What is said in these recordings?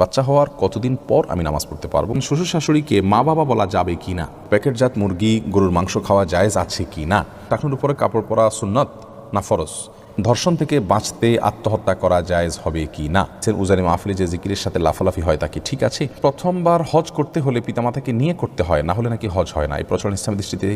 বাচ্চা হওয়ার কতদিন পর আমি নামাজ পড়তে পারব? শ্বশুর শাশুড়িকে মা বাবা বলা যাবে কি না প্যাকেটজাত মুরগি, গরুর মাংস খাওয়া জায়েজ আছে কি না টাকনুর উপরে কাপড় পরা সুন্নত না ফরজ? ধর্ষণ থেকে বাঁচতে আত্মহত্যা করা জায়েজ হবে কি না? উজানি মাহফিলে যে জিকিরের সাথে লাফালাফি হয় তা কি ঠিক আছে? প্রথমবার হজ করতে হলে পিতামাতাকে নিয়ে করতে হয়, না হলে নাকি হজ হয় না? এই প্রচলন ইসলামের দৃষ্টিতে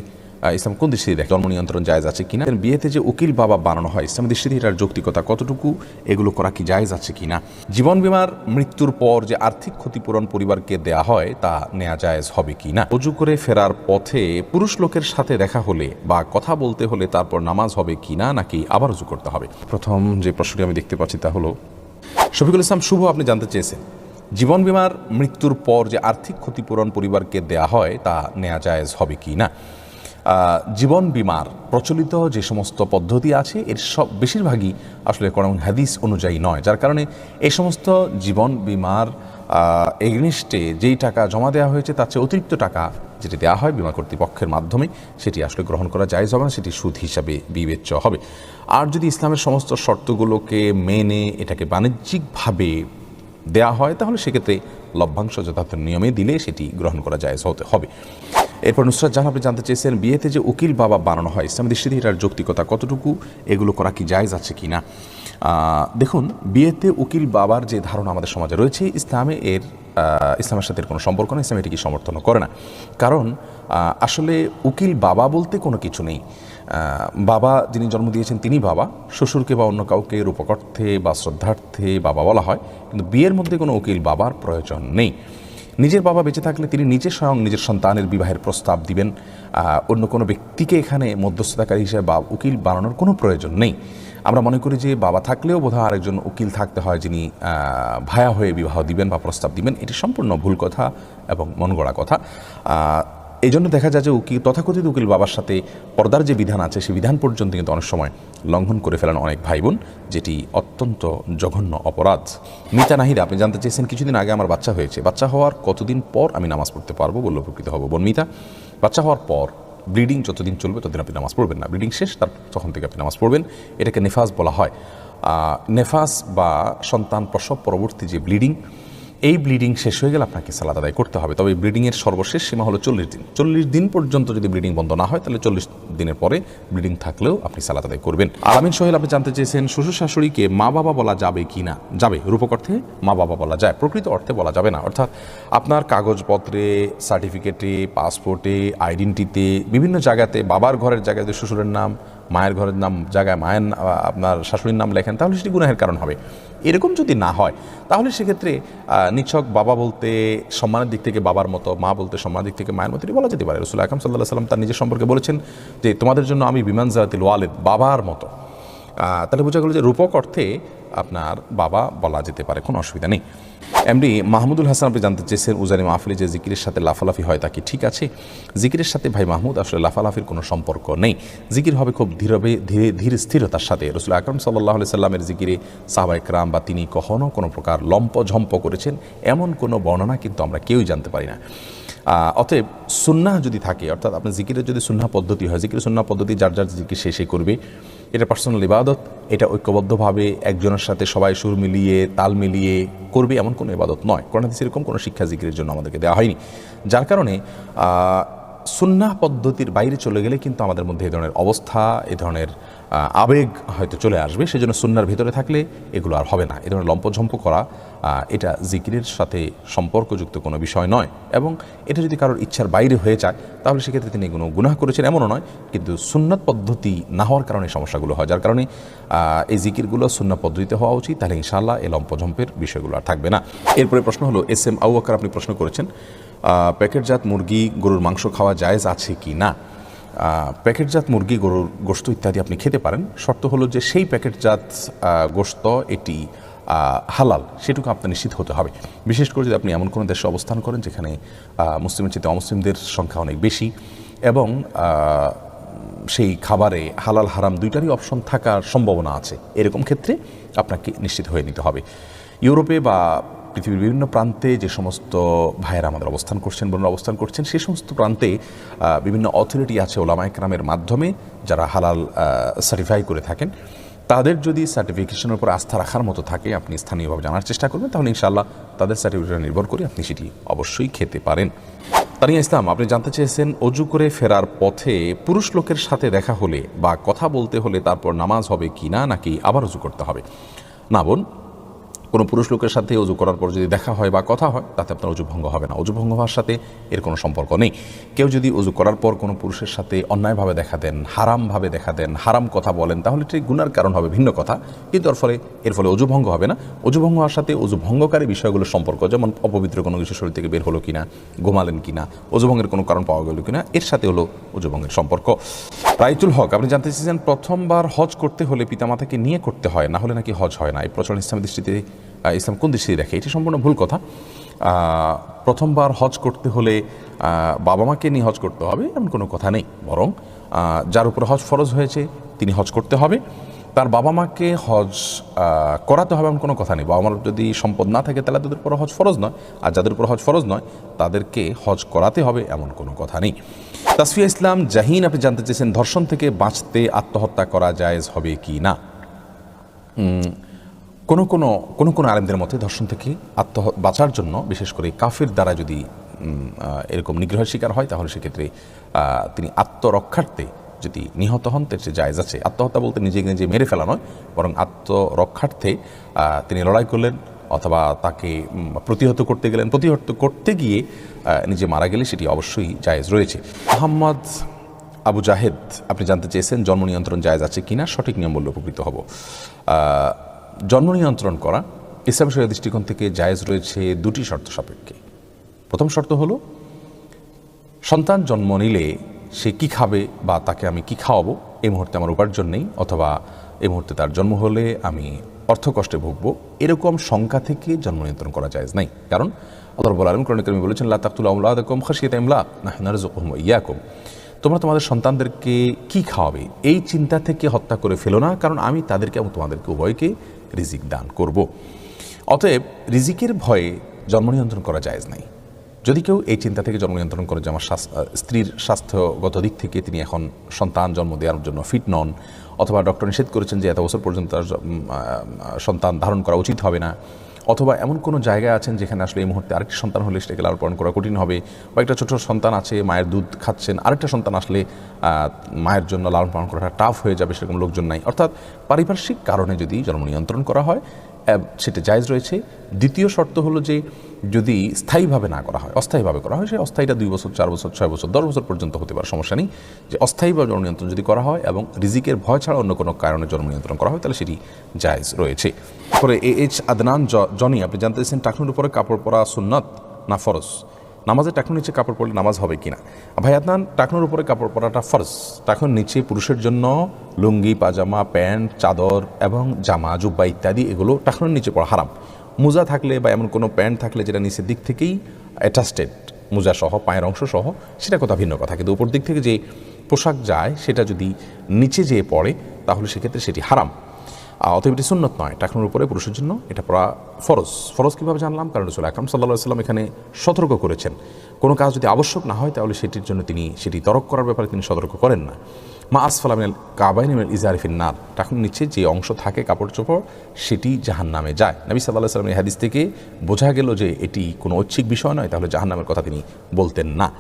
ইসলাম কোন দৃষ্টিতে দেখে? জন্ম নিয়ন্ত্রণ জায়েজ আছে কিনা বিয়েতে যে উকিল বাবা বানানো হয় ইসলামের দৃষ্টিতে এটার যৌক্তিকতা কতটুকু? এগুলো করা কি জায়েজ আছে কিনা জীবন বিমার মৃত্যুর পর যে আর্থিক ক্ষতিপূরণ পরিবারকে দেয়া হয়, তা নেওয়া জায়েজ হবে কি না? অজু করে ফেরার পথে পুরুষ লোকের সাথে দেখা হলে বা কথা বলতে হলে তারপর নামাজ হবে কি না, নাকি আবার অজু করতে হবে। প্রথম যে প্রশ্নটি আমি দেখতে পাচ্ছি তা হলো, শফিকুল ইসলাম, শুভ আপনি জানতে চেয়েছেন। জীবন বিমার মৃত্যুর পর যে আর্থিক ক্ষতিপূরণ পরিবারকে দেয়া হয়, তা নেওয়া জায়েজ হবে কি না? জীবন বিমার প্রচলিত যে সমস্ত পদ্ধতি আছে, এর সব বেশিরভাগই আসলে কোরআন হাদিস অনুযায়ী নয়, যার কারণে এই সমস্ত জীবন বিমার এগনিস্টে যেই টাকা জমা দেওয়া হয়েছে, তার চেয়ে অতিরিক্ত টাকা যেটি দেওয়া হয় বিমা কর্তৃপক্ষের মাধ্যমে, সেটি আসলে গ্রহণ করা যায় হবে না, সেটি সুদ হিসাবে বিবেচ্য হবে। আর যদি ইসলামের সমস্ত শর্তগুলোকে মেনে এটাকে বাণিজ্যিকভাবে দেয়া হয়, তাহলে সেক্ষেত্রে লভ্যাংশ যথার্থ নিয়মে দিলে সেটি গ্রহণ করা যায় হতে হবে। এরপর নুসরাত জাহান আপনি জানতে চেয়েছেন, বিয়েতে যে উকিল বাবা বানানো হয় ইসলামের দৃষ্টিতে এটার যৌক্তিকতা কতটুকু? এগুলো করা কি জায়েজ আছে কি না? দেখুন, বিয়েতে উকিল বাবার যে ধারণা আমাদের সমাজে রয়েছে, ইসলামে এর ইসলামের সাথে কোনো সম্পর্ক নেই, ইসলাম এটিকে সমর্থন করে না। কারণ আসলে উকিল বাবা বলতে কোনো কিছু নেই। বাবা যিনি জন্ম দিয়েছেন তিনি বাবা, শ্বশুরকে বা অন্য কাউকে রূপকর্থে বা শ্রদ্ধার্থে বাবা বলা হয়, কিন্তু বিয়ের মধ্যে কোনো উকিল বাবার প্রয়োজন নেই। নিজের বাবা বেঁচে থাকলে তিনি নিজে স্বয়ং নিজের সন্তানের বিবাহের প্রস্তাব দিবেন। অন্য কোনো ব্যক্তিকে এখানে মধ্যস্থতাকারী হিসেবে বা উকিল বানানোর কোনো প্রয়োজন নেই। আমরা মনে করি যে বাবা থাকলেও বোধহয় আরেকজন উকিল থাকতে হয় যিনি ভায়া হয়ে বিবাহ দিবেন বা প্রস্তাব দিবেন। এটি সম্পূর্ণ ভুল কথা এবং মনগড়া কথা। এই জন্য দেখা যায় যে উকিল তথাকথিত উকিল বাবার সাথে পর্দার যে বিধান আছে সেই বিধান পর্যন্ত কিন্তু অনেক সময় লঙ্ঘন করে ফেলেন অনেক ভাই বোন যেটি অত্যন্ত জঘন্য অপরাধ। মিতা নাহিরা আপনি জানতে চেয়েছেন কিছুদিন আগে আমার বাচ্চা হয়েছে। বাচ্চা হওয়ার কতদিন পর আমি নামাজ পড়তে পারব বললে উপকৃত হব। বোন মিতা, বাচ্চা হওয়ার পর ব্লিডিং যতদিন চলবে ততদিন আপনি নামাজ পড়বেন না। ব্লিডিং শেষ, তার তখন থেকে আপনি নামাজ পড়বেন। এটাকে নেফাস বলা হয়। নেফাস বা সন্তান প্রসব পরবর্তী যে ব্লিডিং এই ব্লিডিং শেষ হয়ে গেলে আপনাকে সালাদ আদায় করতে হবে। তবে ব্লিডিংয়ের সর্বশেষ সীমা হলো চল্লিশ দিন। চল্লিশ দিন পর্যন্ত যদি ব্লিডিং বন্ধ না হয়, তাহলে চল্লিশ দিনের পরে ব্লিডিং থাকলেও আপনি সালাদ আদায় করবেন। আলামিন সোহেল, আপনি জানতে চেয়েছেন শ্বশুর শাশুড়িকে মা বাবা বলা যাবে কি না? যাবে। রূপক অর্থে মা বাবা বলা যায়, প্রকৃত অর্থে বলা যাবে না। অর্থাৎ আপনার কাগজপত্রে সার্টিফিকেটে পাসপোর্টে আইডেন্টিতে বিভিন্ন জায়গাতে, বাবার ঘরের জায়গায় যদি শ্বশুরের নাম, মায়ের ঘরের নাম, জায়গায় মায়ের আপনার শাশুড়ির নাম লেখেন, তাহলে সেটি গুনাহের কারণ হবে। এরকম যদি না হয়, তাহলে সেক্ষেত্রে নিছক বাবা বলতে সম্মানের দিক থেকে বাবার মতো, মা বলতে সম্মানের দিক থেকে মায়ের মতো বলা যেতে পারে। রসুল আকরম সাল্লাহ সাল্লাম তার নিজের সম্পর্কে বলেছেন যে, তোমাদের জন্য আমি বিমান জাতি ওয়ালেদ বাবার মতো। তাহলে বোঝা গেল যে রূপক অর্থে আপনার বাবা বলা যেতে পারে, কোনো অসুবিধা নেই। এমডি মাহমুদুল হাসান, আপনি জানতে চেয়েছেন, উজানি মাহফিলে যে জিকিরের সাথে লাফালাফি হয় তা কি ঠিক আছে? জিকিরের সাথে ভাই মাহমুদ, আসলে লাফালাফির কোনো সম্পর্ক নেই। জিকির হবে খুব ধীরবে, ধীরে, ধীর স্থিরতার সাথে। রসুল আকরম সাল্লাহ সাল্লামের জিকিরে সাহাবাই ক্রাম বা তিনি কখনও কোনো প্রকার লম্প ঝম্প করেছেন, এমন কোনো বর্ণনা কিন্তু আমরা কেউই জানতে পারি না। অতএব সুন্নাহ যদি থাকে, অর্থাৎ আপনার জিকিরের যদি সুন্নাহ পদ্ধতি হয় জিকির সুন্নাহ পদ্ধতি যার যার জিকির শেষে করবে, এটা পার্সোনাল ইবাদত, এটা ঐক্যবদ্ধভাবে একজনের সাথে সবাই সুর মিলিয়ে, তাল মিলিয়ে করবে এমন কোনো ইবাদত নয়। কোরআন হাদিস এরকম কোনো শিক্ষা জিকিরের জন্য আমাদেরকে দেওয়া হয়নি। যার কারণে আহ, সুন্নাহ পদ্ধতির বাইরে চলে গেলে কিন্তু আমাদের মধ্যে এ ধরনের অবস্থা এ ধরনের আবেগ হয়তো চলে আসবে। সেজন্য সুন্নার ভিতরে থাকলে এগুলো আর হবে না। এ ধরনের লম্পঝম্প করা এটা জিকিরের সাথে সম্পর্কযুক্ত কোনো বিষয় নয় এবং এটা যদি কারোর ইচ্ছার বাইরে হয়ে যায় তাহলে সেক্ষেত্রে তিনি কোনো গুনাহ করেছেন এমনও নয়। কিন্তু সুন্নাত পদ্ধতি না হওয়ার কারণে সমস্যাগুলো হয়। যার কারণে এই জিকিরগুলো সুন্না পদ্ধতিতে হওয়া উচিত। তাহলে ইনশাআল্লাহ এই লম্পঝম্পের বিষয়গুলো আর থাকবে না। এরপরে প্রশ্ন হলো এস এম আউ আকার আপনি প্রশ্ন করেছেন প্যাকেটজাত মুরগি, গরুর মাংস খাওয়া জায়েজ আছে কি না? প্যাকেটজাত মুরগি, গরুর গোস্ত ইত্যাদি আপনি খেতে পারেন। শর্ত হলো যে সেই প্যাকেটজাত গোস্ত এটি হালাল, সেটুকু আপনার নিশ্চিত হতে হবে। বিশেষ করে যদি আপনি এমন কোনো দেশে অবস্থান করেন যেখানে মুসলিমের চেয়ে অমুসলিমদের সংখ্যা অনেক বেশি এবং সেই খাবারে হালাল, হারাম দুইটারই অপশন থাকার সম্ভাবনা আছে, এরকম ক্ষেত্রে আপনাকে নিশ্চিত হয়ে নিতে হবে। ইউরোপে বা পৃথিবীর বিভিন্ন প্রান্তে যে সমস্ত ভাইয়েরা আমাদের অবস্থান করছেন বোনরা অবস্থান করছেন, সেই সমস্ত প্রান্তে বিভিন্ন অথরিটি আছে ওলামা একরামের মাধ্যমে যারা হালাল সার্টিফাই করে থাকেন। তাদের যদি সার্টিফিকেশনের উপর আস্থা রাখার মতো থাকে, আপনি স্থানীয়ভাবে জানার চেষ্টা করবেন, তাহলে ইনশাআল্লাহ তাদের সার্টিফিকেশন নির্ভর করে আপনি সেটি অবশ্যই খেতে পারেন। তানিয়া ইসলাম, আপনি জানতে চেয়েছেন, অজু করে ফেরার পথে পুরুষ লোকের সাথে দেখা হলে বা কথা বলতে হলে তারপর নামাজ হবে কি না, নাকি আবার অজু করতে হবে? না বোন কোনো পুরুষ লোকের সাথে অজু করার পর যদি দেখা হয় বা কথা হয়, তাতে আপনার অজু ভঙ্গ হবে না। অজু ভঙ্গ হওয়ার সাথে এর কোনো সম্পর্ক নেই। কেউ যদি অজু করার পর কোনো পুরুষের সাথে অন্যায়ভাবে দেখা দেন, হারামভাবে দেখা দেন, হারাম কথা বলেন, তাহলে ঠিক গুনার কারণ হবে ভিন্ন কথা। কিন্তু এর ফলে এর ফলে অজু ভঙ্গ হবে না। অজু ভঙ্গ হওয়ার সাথে অজু ভঙ্গকারী বিষয়গুলোর সম্পর্ক, যেমন অপবিত্র কোনো কিছু শরীর থেকে বের হলো কিনা, ঘুমালেন কিনা, অজু ভঙ্গের কোনো কারণ পাওয়া গেল কিনা, এর সাথে হলো অজু ভঙ্গের সম্পর্ক। রাইতুল হক, আপনি জানতে চেয়েছেন প্রথমবার হজ করতে হলে পিতামাতাকে নিয়ে করতে হয়, না হলে নাকি হজ হয় না। এই প্রচলন ইসলামের দৃষ্টিতে ইসলাম কোন দৃষ্টিতে দেখে? এটি সম্পূর্ণ ভুল কথা। প্রথমবার হজ করতে হলে বাবা মাকে নিয়ে হজ করতে হবে এমন কোনো কথা নেই। বরং যার উপর হজ ফরজ হয়েছে, তিনি হজ করতে হবে। তার বাবা মাকে হজ করাতে হবে এমন কোনো কথা নেই। বাবা মার যদি সম্পদ না থাকে, তাহলে তাদের উপর হজ ফরজ নয়। আর যাদের উপর হজ ফরজ নয়, তাদেরকে হজ করাতে হবে এমন কোনো কথা নেই। তাসফিয়া ইসলাম, জাহিন, আপনি জানতে চেয়েছেন ধর্ষণ থেকে বাঁচতে আত্মহত্যা করা জায়েজ হবে কি না? কোনো কোনো কোনো কোনো আলেমদের মতে ধর্ষণ থেকে আত্মহ, বাঁচার জন্য, বিশেষ করে কাফের দ্বারা যদি এরকম নিগ্রহের শিকার হয়, তাহলে সেক্ষেত্রে তিনি আত্মরক্ষার্থে যদি নিহত হন, তার সে জায়জ আছে। আত্মহত্যা বলতে নিজে নিজে মেরে ফেলা নয়, বরং আত্মরক্ষার্থে তিনি লড়াই করলেন, অথবা তাকে প্রতিহত করতে গেলেন। প্রতিহত করতে গিয়ে নিজে মারা গেলে সেটি অবশ্যই জায়েজ রয়েছে। মোহাম্মদ আবু জাহেদ, আপনি জানতে চেয়েছেন জন্ম নিয়ন্ত্রণ জায়েজ আছে কিনা? সঠিক নিয়ম বললে উপকৃত হব। জন্ম নিয়ন্ত্রণ করা, ইসলাম শরীয় দৃষ্টিকোণ থেকে জায়েজ রয়েছে দুটি শর্ত সাপেক্ষে। প্রথম শর্ত হলো, সন্তান জন্ম নিলে সে কি খাবে বা তাকে আমি কি খাওয়াবো, এই মুহূর্তে আমার উপার্জন নেই, অথবা এই মুহূর্তে তার জন্ম হলে আমি অর্থ কষ্টে ভুগবো, এরকম শঙ্কা থেকে জন্ম নিয়ন্ত্রণ করা যায় নাই। কারণ রব্বুল আলম করণিক আমি বলেছেন, লা তাকতুল আউলাদাকুম খাশিয়াতা ইমলা নাহনু নারযুকুহুম ওয়া ইয়াকুম। তোমরা তোমাদের সন্তানদেরকে কি খাওয়াবে? এই চিন্তা থেকে হত্যা করে ফেলো না, কারণ আমি তাদেরকে এবং তোমাদেরকে উভয়কে রিজিক দান করব। অতএব রিজিকের ভয়ে জন্ম নিয়ন্ত্রণ করা জায়েজ নাই। যদি কেউ এই চিন্তা থেকে জন্ম নিয়ন্ত্রণ করে যে আমার স্ত্রীর স্বাস্থ্যগত দিক থেকে তিনি এখন সন্তান জন্ম দেওয়ার জন্য ফিট নন, অথবা ডক্টর নিষেধ করেছেন যে এত বছর পর্যন্ত তার সন্তান ধারণ করা উচিত হবে না অথবা এমন কোনো জায়গায় আছেন যেখানে আসলে এই মুহূর্তে আরেকটি সন্তান হলে সেটাকে লালন পালন করা কঠিন হবে? বা একটা ছোটো সন্তান আছে, মায়ের দুধ খাচ্ছেন, আরেকটা সন্তান আসলে মায়ের জন্য লালন পালন করাটা টাফ হয়ে যাবে সেরকম লোকজন নাই। অর্থাৎ পারিপার্শ্বিক কারণে যদি জন্ম নিয়ন্ত্রণ করা হয় সেটা জায়জ রয়েছে। দ্বিতীয় শর্ত হলো যে যদি স্থায়ীভাবে না করা হয়, অস্থায়ীভাবে করা হয় সে অস্থায়ীটা দুই বছর, চার বছর, ছয় বছর, দশ বছর পর্যন্ত হতে পারে, সমস্যা নেই। যে অস্থায়ীভাবে জন্ম নিয়ন্ত্রণ যদি করা হয় এবং রিজিকের ভয় ছাড়া অন্য কোনো কারণে জন্ম নিয়ন্ত্রণ করা হয়, তাহলে সেটি জায়জ রয়েছে। পরে এ এইচ আদনান জনি, আপনি জানতে চাইছেন, টাকনুর উপরে কাপড় পরা সুন্নত না ফরজ? নামাজের টাকনুর নিচে কাপড় পরলে নামাজ হবে কিনা ভাই আদনান, টাকনুর উপরে কাপড় পরাটা ফরজ। টাকনুর নিচে পুরুষের জন্য লুঙ্গি, পাজামা, প্যান্ট, চাদর এবং জামা, জুব্বা ইত্যাদি এগুলো টাকনুর নিচে পড়া হারাম। মোজা থাকলে বা এমন কোনো প্যান্ট থাকলে যেটা নিচের দিক থেকেই অ্যাটাস্টেড মোজা সহ, পায়ের অংশ সহ, সেটা কথা ভিন্ন কথা। কিন্তু উপর দিক থেকে যে পোশাক যায়, সেটা যদি নিচে যেয়ে পড়ে, তাহলে সেক্ষেত্রে সেটি হারাম। অতএব এটি সুন্নত নয়। টাকনুর উপরে, পুরুষের জন্য এটা পড়া ফরজ। ফরজ কীভাবে জানলাম? কারণ রসুল আকরাম সাল্লাহ সাল্লাম এখানে সতর্ক করেছেন। কোনো কাজ যদি আবশ্যক না হয়, তাহলে সেটির জন্য তিনি, সেটি তরক করার ব্যাপারে তিনি সতর্ক করেন না। মা আসফালামিনাল কাবাইন ইজারিফিন নার টাকুন নিচে যে অংশ থাকে, কাপড় চোপড়, সেটি জাহান নামে যায়। নবী সাল্লাহ সাল্লামের হাদিস থেকে বোঝা গেল যে এটি কোনো ঐচ্ছিক বিষয় নয়, তাহলে জাহান নামের কথা তিনি বলতেন না।